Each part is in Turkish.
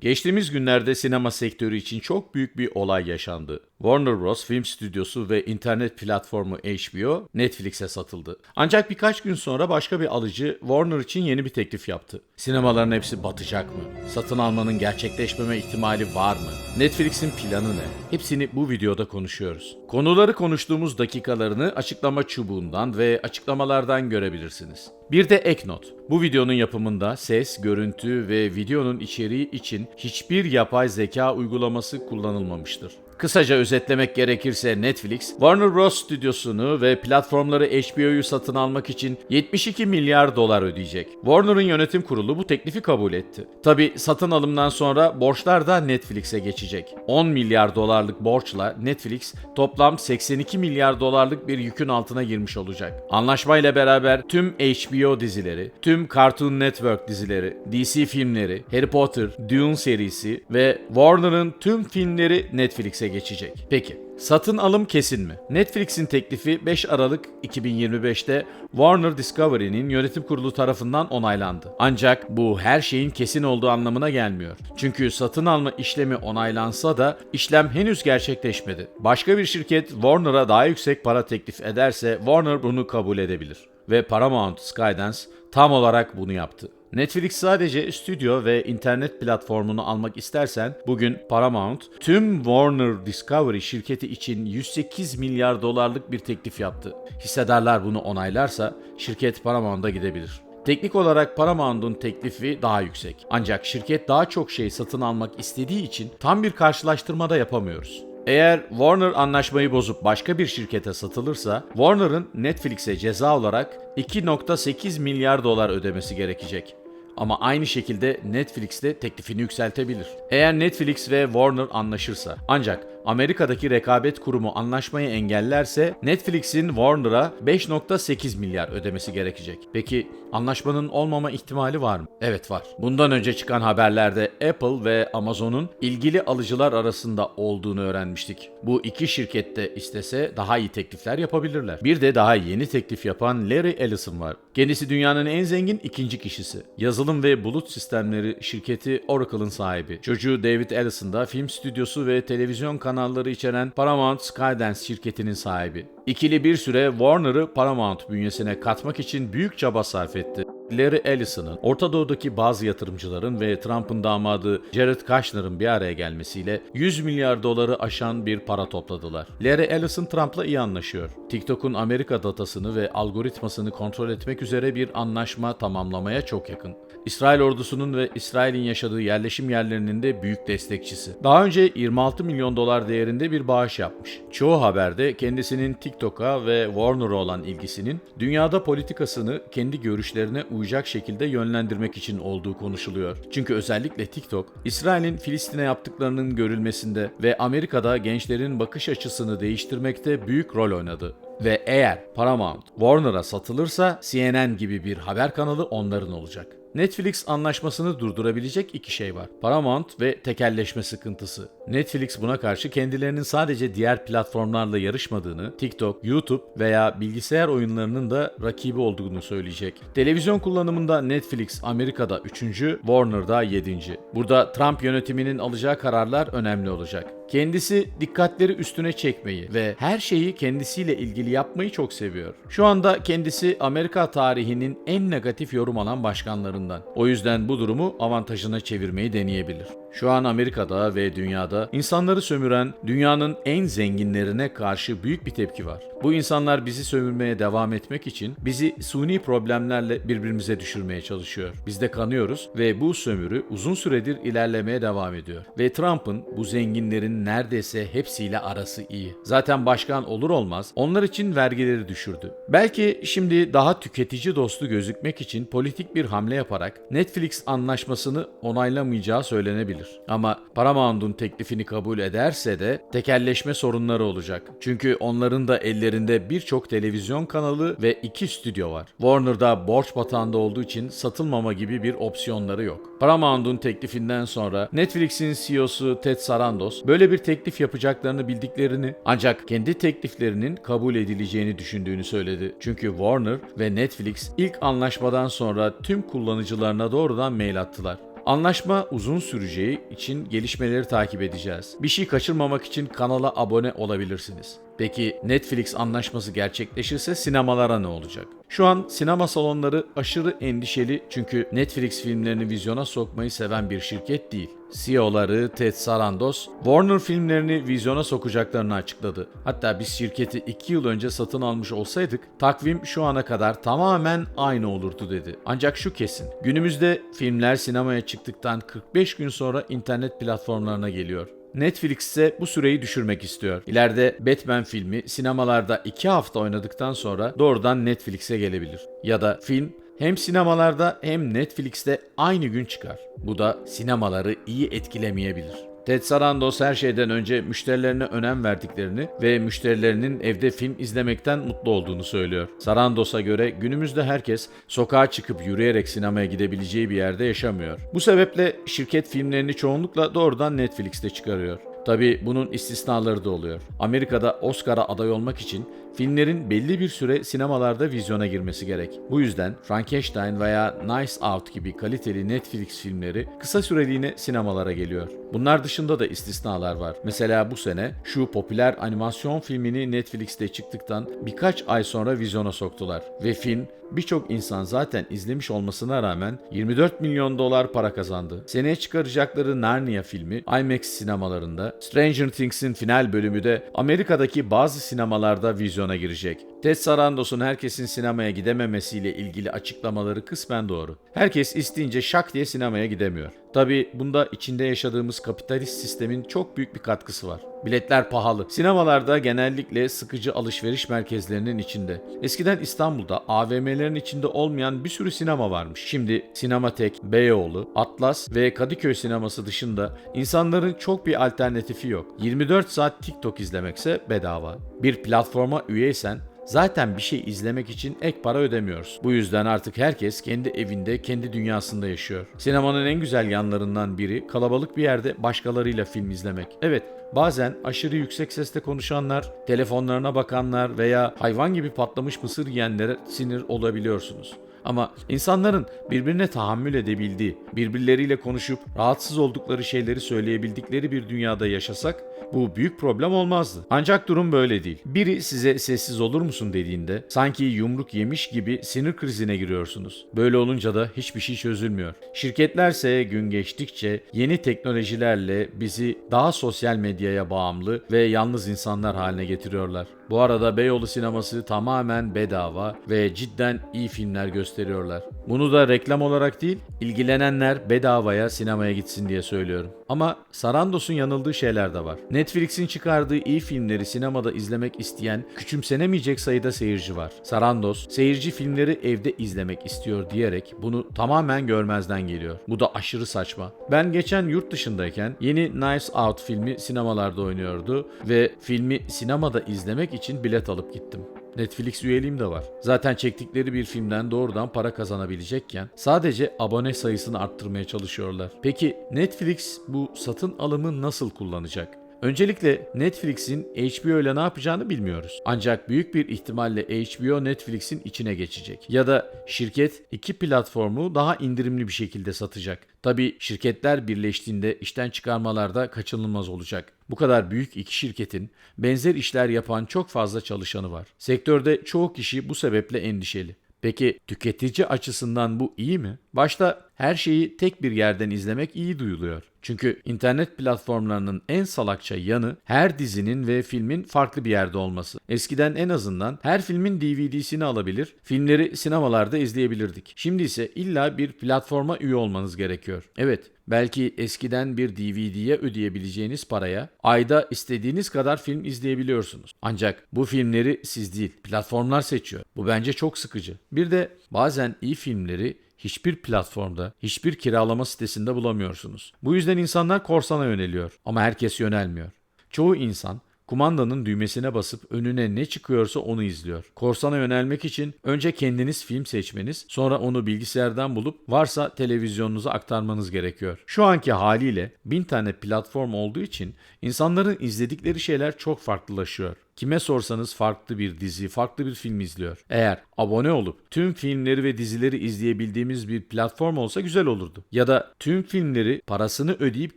Geçtiğimiz günlerde sinema sektörü için çok büyük bir olay yaşandı. Warner Bros. film stüdyosu ve internet platformu HBO Netflix'e satıldı. Ancak birkaç gün sonra başka bir alıcı Warner için yeni bir teklif yaptı. Sinemaların hepsi batacak mı? Satın almanın gerçekleşmeme ihtimali var mı? Netflix'in planı ne? Hepsini bu videoda konuşuyoruz. Konuları konuştuğumuz dakikalarını açıklama çubuğundan ve açıklamalardan görebilirsiniz. Bir de ek not. Bu videonun yapımında ses, görüntü ve videonun içeriği için hiçbir yapay zeka uygulaması kullanılmamıştır. Kısaca özetlemek gerekirse Netflix, Warner Bros. stüdyosunu ve platformları HBO'yu satın almak için 72 milyar dolar ödeyecek. Warner'ın yönetim kurulu bu teklifi kabul etti. Tabi satın alımdan sonra borçlar da Netflix'e geçecek. 10 milyar dolarlık borçla Netflix toplam 82 milyar dolarlık bir yükün altına girmiş olacak. Anlaşmayla beraber tüm HBO dizileri, tüm Cartoon Network dizileri, DC filmleri, Harry Potter, Dune serisi ve Warner'ın tüm filmleri Netflix'e geçecek. Peki, satın alım kesin mi? Netflix'in teklifi 5 Aralık 2025'te Warner Discovery'nin yönetim kurulu tarafından onaylandı. Ancak bu her şeyin kesin olduğu anlamına gelmiyor. Çünkü satın alma işlemi onaylansa da işlem henüz gerçekleşmedi. Başka bir şirket Warner'a daha yüksek para teklif ederse Warner bunu kabul edebilir. Ve Paramount Skydance tam olarak bunu yaptı. Netflix sadece stüdyo ve internet platformunu almak istersen bugün Paramount tüm Warner Discovery şirketi için 108 milyar dolarlık bir teklif yaptı. Hissedarlar bunu onaylarsa şirket Paramount'a gidebilir. Teknik olarak Paramount'un teklifi daha yüksek. Ancak şirket daha çok şey satın almak istediği için tam bir karşılaştırmada yapamıyoruz. Eğer Warner anlaşmayı bozup başka bir şirkete satılırsa, Warner'ın Netflix'e ceza olarak 2.8 milyar dolar ödemesi gerekecek. Ama aynı şekilde Netflix de teklifini yükseltebilir. Eğer Netflix ve Warner anlaşırsa. Ancak Amerika'daki rekabet kurumu anlaşmayı engellerse Netflix'in Warner'a 5.8 milyar ödemesi gerekecek. Peki anlaşmanın olmama ihtimali var mı? Evet var. Bundan önce çıkan haberlerde Apple ve Amazon'un ilgili alıcılar arasında olduğunu öğrenmiştik. Bu iki şirkette istese daha iyi teklifler yapabilirler. Bir de daha yeni teklif yapan Larry Ellison var. Kendisi dünyanın en zengin ikinci kişisi. Yazılım ve bulut sistemleri şirketi Oracle'ın sahibi. Çocuğu David Ellison da film stüdyosu ve televizyon kanalları içeren Paramount Skydance şirketinin sahibi. İkili bir süre Warner'ı Paramount bünyesine katmak için büyük çaba sarf etti. Larry Ellison'ın, Orta Doğu'daki bazı yatırımcıların ve Trump'ın damadı Jared Kushner'ın bir araya gelmesiyle 100 milyar doları aşan bir para topladılar. Larry Ellison Trump'la iyi anlaşıyor. TikTok'un Amerika datasını ve algoritmasını kontrol etmek üzere bir anlaşma tamamlamaya çok yakın. İsrail ordusunun ve İsrail'in yaşadığı yerleşim yerlerinin de büyük destekçisi. Daha önce 26 milyon dolar değerinde bir bağış yapmış. Çoğu haberde kendisinin TikTok'a ve Warner'a olan ilgisinin dünyada politikasını kendi görüşlerine uyacak şekilde yönlendirmek için olduğu konuşuluyor. Çünkü özellikle TikTok, İsrail'in Filistin'e yaptıklarının görülmesinde ve Amerika'da gençlerin bakış açısını değiştirmekte büyük rol oynadı. Ve eğer Paramount Warner'a satılırsa CNN gibi bir haber kanalı onların olacak. Netflix anlaşmasını durdurabilecek iki şey var. Paramount ve tekelleşme sıkıntısı. Netflix buna karşı kendilerinin sadece diğer platformlarla yarışmadığını, TikTok, YouTube veya bilgisayar oyunlarının da rakibi olduğunu söyleyecek. Televizyon kullanımında Netflix Amerika'da 3. Warner'da 7. Burada Trump yönetiminin alacağı kararlar önemli olacak. Kendisi dikkatleri üstüne çekmeyi ve her şeyi kendisiyle ilgili yapmayı çok seviyor. Şu anda kendisi Amerika tarihinin en negatif yorum alan başkanlarından. O yüzden bu durumu avantajına çevirmeyi deneyebilir. Şu an Amerika'da ve dünyada insanları sömüren dünyanın en zenginlerine karşı büyük bir tepki var. Bu insanlar bizi sömürmeye devam etmek için bizi suni problemlerle birbirimize düşürmeye çalışıyor. Biz de kanıyoruz ve bu sömürü uzun süredir ilerlemeye devam ediyor. Ve Trump'ın bu zenginlerin neredeyse hepsiyle arası iyi. Zaten başkan olur olmaz onlar için vergileri düşürdü. Belki şimdi daha tüketici dostu gözükmek için politik bir hamle yaparak Netflix anlaşmasını onaylamayacağı söylenebilir. Ama Paramount'un teklifini kabul ederse de tekelleşme sorunları olacak. Çünkü onların da ellerinde birçok televizyon kanalı ve iki stüdyo var. Warner'da borç batağında olduğu için satılmama gibi bir opsiyonları yok. Paramount'un teklifinden sonra Netflix'in CEO'su Ted Sarandos böyle bir teklif yapacaklarını bildiklerini ancak kendi tekliflerinin kabul edileceğini düşündüğünü söyledi. Çünkü Warner ve Netflix ilk anlaşmadan sonra tüm kullanıcılarına doğrudan mail attılar. Anlaşma uzun süreceği için gelişmeleri takip edeceğiz. Bir şey kaçırmamak için kanala abone olabilirsiniz. Peki Netflix anlaşması gerçekleşirse sinemalara ne olacak? Şu an sinema salonları aşırı endişeli çünkü Netflix filmlerini vizyona sokmayı seven bir şirket değil. CEO'ları Ted Sarandos, Warner filmlerini vizyona sokacaklarını açıkladı. Hatta biz şirketi 2 yıl önce satın almış olsaydık takvim şu ana kadar tamamen aynı olurdu dedi. Ancak şu kesin, günümüzde filmler sinemaya çıktıktan 45 gün sonra internet platformlarına geliyor. Netflix ise bu süreyi düşürmek istiyor. İleride Batman filmi sinemalarda 2 hafta oynadıktan sonra doğrudan Netflix'e gelebilir. Ya da film hem sinemalarda hem Netflix'te aynı gün çıkar. Bu da sinemaları iyi etkilemeyebilir. Ted Sarandos her şeyden önce müşterilerine önem verdiklerini ve müşterilerinin evde film izlemekten mutlu olduğunu söylüyor. Sarandos'a göre günümüzde herkes sokağa çıkıp yürüyerek sinemaya gidebileceği bir yerde yaşamıyor. Bu sebeple şirket filmlerini çoğunlukla doğrudan Netflix'te çıkarıyor. Tabi bunun istisnaları da oluyor. Amerika'da Oscar'a aday olmak için filmlerin belli bir süre sinemalarda vizyona girmesi gerek. Bu yüzden Frankenstein veya Nice Out gibi kaliteli Netflix filmleri kısa süreliğine sinemalara geliyor. Bunlar dışında da istisnalar var. Mesela bu sene şu popüler animasyon filmini Netflix'te çıktıktan birkaç ay sonra vizyona soktular ve film birçok insan zaten izlemiş olmasına rağmen 24 milyon dolar para kazandı. Seneye çıkaracakları Narnia filmi IMAX sinemalarında, Stranger Things'in final bölümü de Amerika'daki bazı sinemalarda vizyona girecek. Ted Sarandos'un herkesin sinemaya gidememesiyle ilgili açıklamaları kısmen doğru. Herkes isteyince şak diye sinemaya gidemiyor. Tabi bunda içinde yaşadığımız kapitalist sistemin çok büyük bir katkısı var. Biletler pahalı. Sinemalarda genellikle sıkıcı alışveriş merkezlerinin içinde. Eskiden İstanbul'da AVM'lerin içinde olmayan bir sürü sinema varmış. Şimdi Sinematek, Beyoğlu, Atlas ve Kadıköy sineması dışında insanların çok bir alternatifi yok. 24 saat TikTok izlemekse bedava. Bir platforma üyeysen Zaten bir şey izlemek için ek para ödemiyoruz. Bu yüzden artık herkes kendi evinde, kendi dünyasında yaşıyor. Sinemanın en güzel yanlarından biri kalabalık bir yerde başkalarıyla film izlemek. Evet, Bazen aşırı yüksek sesle konuşanlar, telefonlarına bakanlar veya hayvan gibi patlamış mısır yiyenlere sinir olabiliyorsunuz. Ama insanların birbirine tahammül edebildiği, birbirleriyle konuşup rahatsız oldukları şeyleri söyleyebildikleri bir dünyada yaşasak bu büyük problem olmazdı. Ancak durum böyle değil. Biri size sessiz olur musun dediğinde sanki yumruk yemiş gibi sinir krizine giriyorsunuz. Böyle olunca da hiçbir şey çözülmüyor. Şirketlerse gün geçtikçe yeni teknolojilerle bizi daha sosyal medyaya bağımlı ve yalnız insanlar haline getiriyorlar. Bu arada Beyoğlu sineması tamamen bedava ve cidden iyi filmler gösteriyorlar. Bunu da reklam olarak değil, ilgilenenler bedavaya sinemaya gitsin diye söylüyorum. Ama Sarandos'un yanıldığı şeyler de var. Netflix'in çıkardığı iyi filmleri sinemada izlemek isteyen küçümsenemeyecek sayıda seyirci var. Sarandos, seyirci filmleri evde izlemek istiyor diyerek bunu tamamen görmezden geliyor. Bu da aşırı saçma. Ben geçen yurt dışındayken yeni Knives Out filmi sinemalarda oynuyordu ve filmi sinemada izlemek için bilet alıp gittim. Netflix üyeliğim de var. Zaten çektikleri bir filmden doğrudan para kazanabilecekken sadece abone sayısını arttırmaya çalışıyorlar. Peki Netflix bu satın alımı nasıl kullanacak? Öncelikle Netflix'in HBO ile ne yapacağını bilmiyoruz. Ancak büyük bir ihtimalle HBO Netflix'in içine geçecek. Ya da şirket iki platformu daha indirimli bir şekilde satacak. Tabi şirketler birleştiğinde işten çıkarmalar da kaçınılmaz olacak. Bu kadar büyük iki şirketin benzer işler yapan çok fazla çalışanı var. Sektörde çoğu kişi bu sebeple endişeli. Peki tüketici açısından bu iyi mi? Başta her şeyi tek bir yerden izlemek iyi duyuluyor. Çünkü internet platformlarının en salakça yanı her dizinin ve filmin farklı bir yerde olması. Eskiden en azından her filmin DVD'sini alabilir, filmleri sinemalarda izleyebilirdik. Şimdi ise illa bir platforma üye olmanız gerekiyor. Evet, belki eskiden bir DVD'ye ödeyebileceğiniz paraya ayda istediğiniz kadar film izleyebiliyorsunuz. Ancak bu filmleri siz değil, platformlar seçiyor. Bu bence çok sıkıcı. Bir de bazen iyi filmleri hiçbir platformda, hiçbir kiralama sitesinde bulamıyorsunuz. Bu yüzden insanlar korsana yöneliyor ama herkes yönelmiyor. Çoğu insan kumandanın düğmesine basıp önüne ne çıkıyorsa onu izliyor. Korsana yönelmek için önce kendiniz film seçmeniz, sonra onu bilgisayardan bulup varsa televizyonunuza aktarmanız gerekiyor. Şu anki haliyle bin tane platform olduğu için insanların izledikleri şeyler çok farklılaşıyor. Kime sorsanız farklı bir dizi, farklı bir film izliyor. Eğer abone olup tüm filmleri ve dizileri izleyebildiğimiz bir platform olsa güzel olurdu. Ya da tüm filmleri parasını ödeyip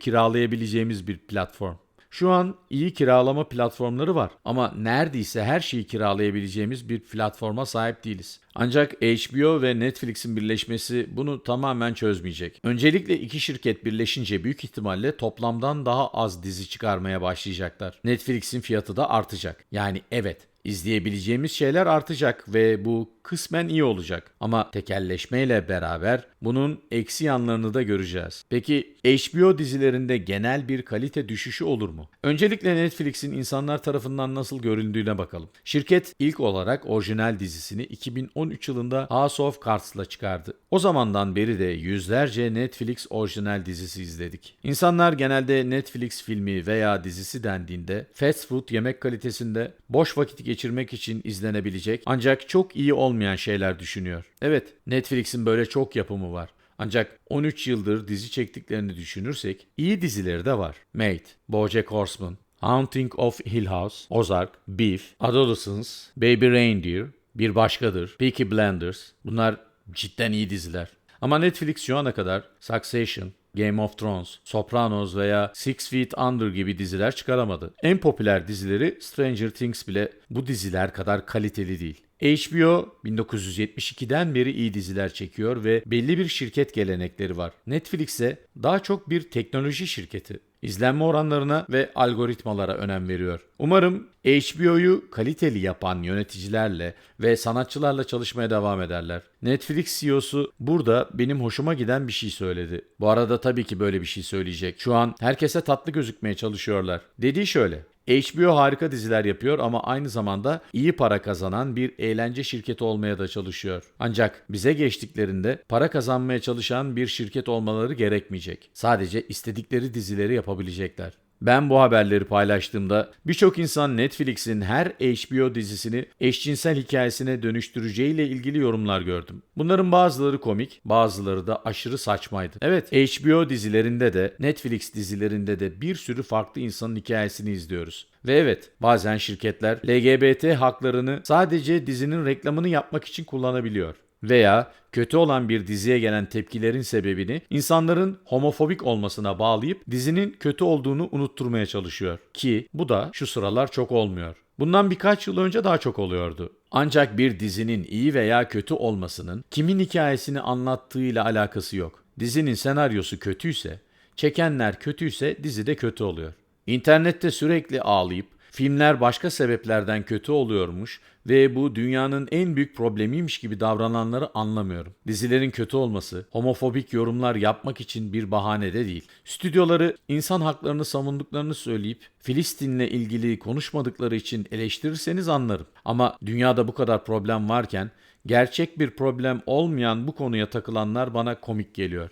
kiralayabileceğimiz bir platform. Şu an iyi kiralama platformları var ama neredeyse her şeyi kiralayabileceğimiz bir platforma sahip değiliz. Ancak HBO ve Netflix'in birleşmesi bunu tamamen çözmeyecek. Öncelikle iki şirket birleşince büyük ihtimalle toplamdan daha az dizi çıkarmaya başlayacaklar. Netflix'in fiyatı da artacak. Yani evet izleyebileceğimiz şeyler artacak ve bu kısmen iyi olacak. Ama tekelleşmeyle beraber bunun eksi yanlarını da göreceğiz. Peki HBO dizilerinde genel bir kalite düşüşü olur mu? Öncelikle Netflix'in insanlar tarafından nasıl görüldüğüne bakalım. Şirket ilk olarak orijinal dizisini 2013 yılında House of Cards'la çıkardı. O zamandan beri de yüzlerce Netflix orijinal dizisi izledik. İnsanlar genelde Netflix filmi veya dizisi dendiğinde fast food yemek kalitesinde boş vakit geçirmek için izlenebilecek ancak çok iyi olmayan şeyler düşünüyor. Evet, Netflix'in böyle çok yapımı var. Ancak 13 yıldır dizi çektiklerini düşünürsek iyi dizileri de var. Mate, BoJack Horseman, Haunting of Hill House, Ozark, Beef, Adolescence, Baby Reindeer, Bir Başkadır, Peaky Blinders. Bunlar cidden iyi diziler. Ama Netflix şu ana kadar Succession, Game of Thrones, Sopranos veya Six Feet Under gibi diziler çıkaramadı. En popüler dizileri Stranger Things bile bu diziler kadar kaliteli değil. HBO 1972'den beri iyi diziler çekiyor ve belli bir şirket gelenekleri var. Netflix ise daha çok bir teknoloji şirketi. İzlenme oranlarına ve algoritmalara önem veriyor. Umarım HBO'yu kaliteli yapan yöneticilerle ve sanatçılarla çalışmaya devam ederler. Netflix CEO'su burada benim hoşuma giden bir şey söyledi. Bu arada tabii ki böyle bir şey söyleyecek. Şu an herkese tatlı gözükmeye çalışıyorlar. Dediği şöyle. HBO harika diziler yapıyor ama aynı zamanda iyi para kazanan bir eğlence şirketi olmaya da çalışıyor. Ancak bize geçtiklerinde para kazanmaya çalışan bir şirket olmaları gerekmeyecek. Sadece istedikleri dizileri yapabilecekler. Ben bu haberleri paylaştığımda birçok insan Netflix'in her HBO dizisini eşcinsel hikayesine dönüştüreceğiyle ilgili yorumlar gördüm. Bunların bazıları komik, bazıları da aşırı saçmaydı. Evet, HBO dizilerinde de Netflix dizilerinde de bir sürü farklı insanın hikayesini izliyoruz. Ve evet, bazen şirketler LGBT haklarını sadece dizinin reklamını yapmak için kullanabiliyor veya kötü olan bir diziye gelen tepkilerin sebebini insanların homofobik olmasına bağlayıp dizinin kötü olduğunu unutturmaya çalışıyor. Ki bu da şu sıralar çok olmuyor. Bundan birkaç yıl önce daha çok oluyordu. Ancak bir dizinin iyi veya kötü olmasının kimin hikayesini anlattığıyla alakası yok. Dizinin senaryosu kötüyse, çekenler kötüyse dizi de kötü oluyor. İnternette sürekli ağlayıp filmler başka sebeplerden kötü oluyormuş ve bu dünyanın en büyük problemiymiş gibi davrananları anlamıyorum. Dizilerin kötü olması, homofobik yorumlar yapmak için bir bahane de değil. Stüdyoları insan haklarını savunduklarını söyleyip Filistin'le ilgili konuşmadıkları için eleştirirseniz anlarım. Ama dünyada bu kadar problem varken gerçek bir problem olmayan bu konuya takılanlar bana komik geliyor.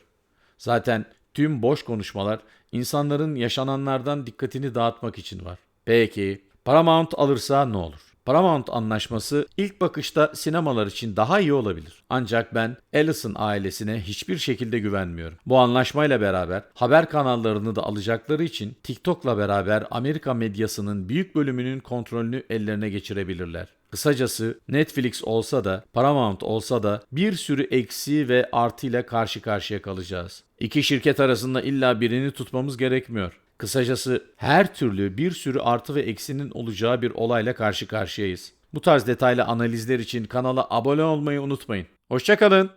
Zaten tüm boş konuşmalar insanların yaşananlardan dikkatini dağıtmak için var. Peki Paramount alırsa ne olur? Paramount anlaşması ilk bakışta sinemalar için daha iyi olabilir. Ancak ben Ellison ailesine hiçbir şekilde güvenmiyorum. Bu anlaşmayla beraber haber kanallarını da alacakları için TikTok'la beraber Amerika medyasının büyük bölümünün kontrolünü ellerine geçirebilirler. Kısacası Netflix olsa da Paramount olsa da bir sürü eksi ve artı ile karşı karşıya kalacağız. İki şirket arasında illa birini tutmamız gerekmiyor. Kısacası her türlü bir sürü artı ve eksinin olacağı bir olayla karşı karşıyayız. Bu tarz detaylı analizler için kanala abone olmayı unutmayın. Hoşçakalın.